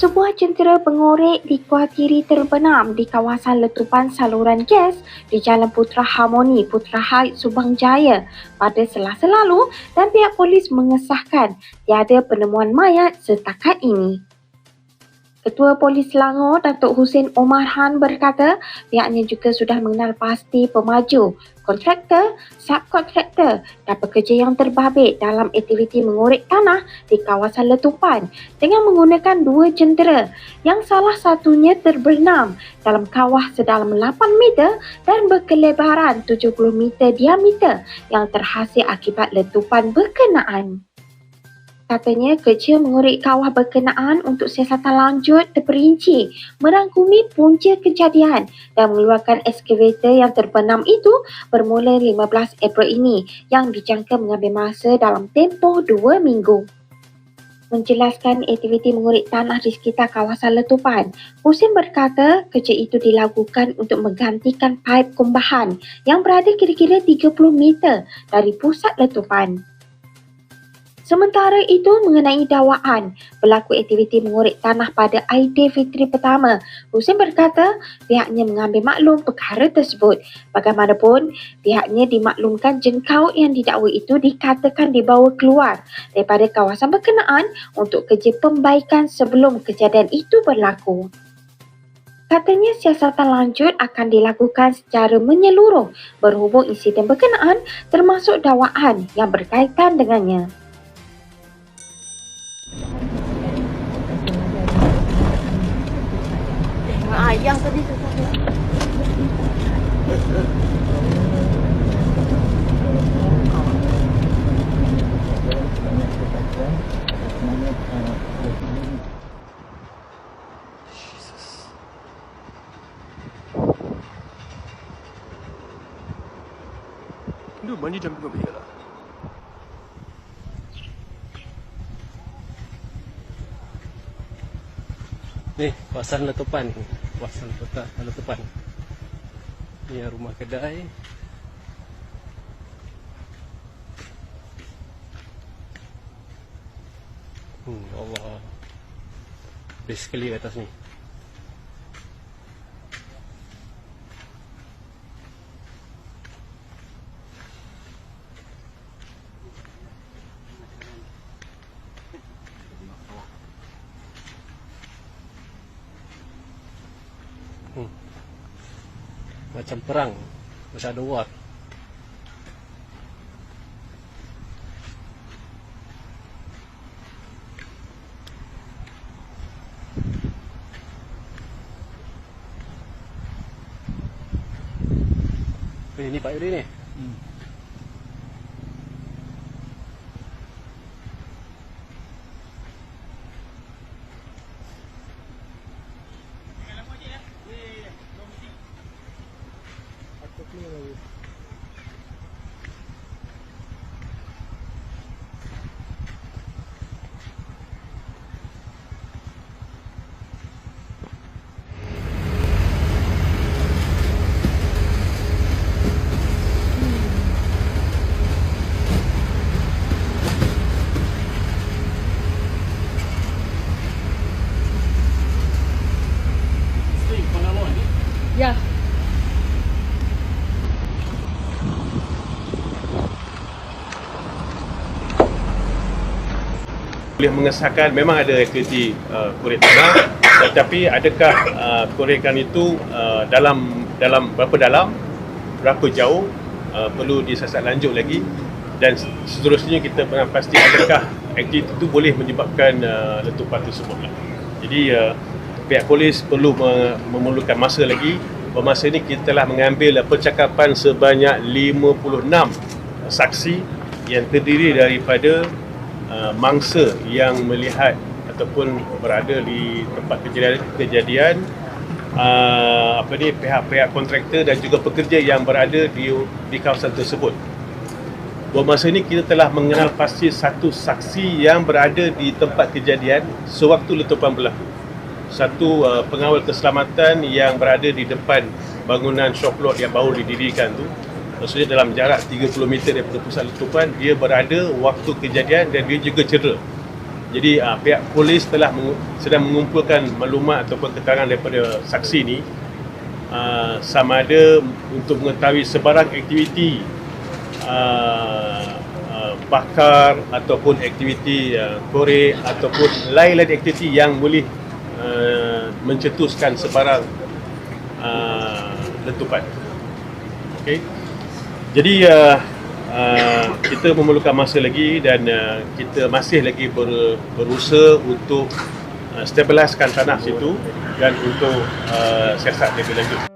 Sebuah jentera pengorek dikuatiri terbenam di kawasan letupan saluran gas di Jalan Putra Harmoni, Putra Heights, Subang Jaya pada selasa lalu dan pihak polis mengesahkan tiada penemuan mayat setakat ini. Ketua Polis Selangor, Datuk Hussein Omar Han berkata pihaknya juga sudah mengenal pasti pemaju, kontraktor, subkontraktor dan pekerja yang terbabit dalam aktiviti mengorek tanah di kawasan letupan dengan menggunakan dua jentera yang salah satunya terbenam dalam kawah sedalam 8 meter dan berkelebaran 70 meter diameter yang terhasil akibat letupan berkenaan. Katanya kerja mengorek kawah berkenaan untuk siasatan lanjut terperinci merangkumi punca kejadian dan mengeluarkan eskavator yang terbenam itu bermula 15 April ini yang dijangka mengambil masa dalam tempoh dua minggu. Menjelaskan aktiviti mengorek tanah di sekitar kawasan letupan, Husin berkata kerja itu dilakukan untuk menggantikan paip kumbahan yang berada kira-kira 30 meter dari pusat letupan. Sementara itu mengenai dakwaan berlaku aktiviti mengorek tanah pada Aidilfitri pertama, Husin berkata pihaknya mengambil maklum perkara tersebut. Bagaimanapun, pihaknya dimaklumkan jengkau yang didakwa itu dikatakan dibawa keluar daripada kawasan berkenaan untuk kerja pembaikan sebelum kejadian itu berlaku. Katanya siasatan lanjut akan dilakukan secara menyeluruh berhubung insiden berkenaan termasuk dakwaan yang berkaitan dengannya. Ayam tadi tu. Duh, mandi jam 2 pagi lah. Ni kawasan letupan ni. Kawasan kota letupan. Ni rumah kedai. Hmm, Allah. Sekali atas ni. Macam perang. Macam ada war. Eh, ni Pak Yuri ni. Boleh mengesahkan memang ada aktiviti uh, korek tanah tetapi adakah uh, korekan itu uh, dalam dalam berapa dalam berapa jauh uh, perlu disiasat lanjut lagi dan seterusnya kita pasti adakah aktiviti itu boleh menyebabkan uh, letupan tersebut lah. Jadi uh, pihak polis perlu me- memerlukan masa lagi Bermasa ini kita telah mengambil percakapan sebanyak 56 saksi yang terdiri daripada uh, mangsa yang melihat ataupun berada di tempat kejadian, kejadian uh, apa ni pihak-pihak kontraktor dan juga pekerja yang berada di di kawasan tersebut. Bermasa ini kita telah mengenal pasti satu saksi yang berada di tempat kejadian sewaktu letupan berlaku. Satu uh, pengawal keselamatan yang berada di depan bangunan shop lot yang baru didirikan tu maksudnya dalam jarak 30 meter daripada pusat letupan dia berada waktu kejadian dan dia juga cedera Jadi uh, pihak polis telah mengu- sedang mengumpulkan maklumat ataupun keterangan daripada saksi ni uh, sama ada untuk mengetahui sebarang aktiviti uh, uh, bakar ataupun aktiviti uh, korek ataupun lain-lain aktiviti yang boleh uh, mencetuskan sebarang uh, letupan. Okey. Jadi uh, uh, kita memerlukan masa lagi dan uh, kita masih lagi ber, berusaha untuk uh, stabiliskan tanah situ dan untuk uh, siasat lebih lanjut.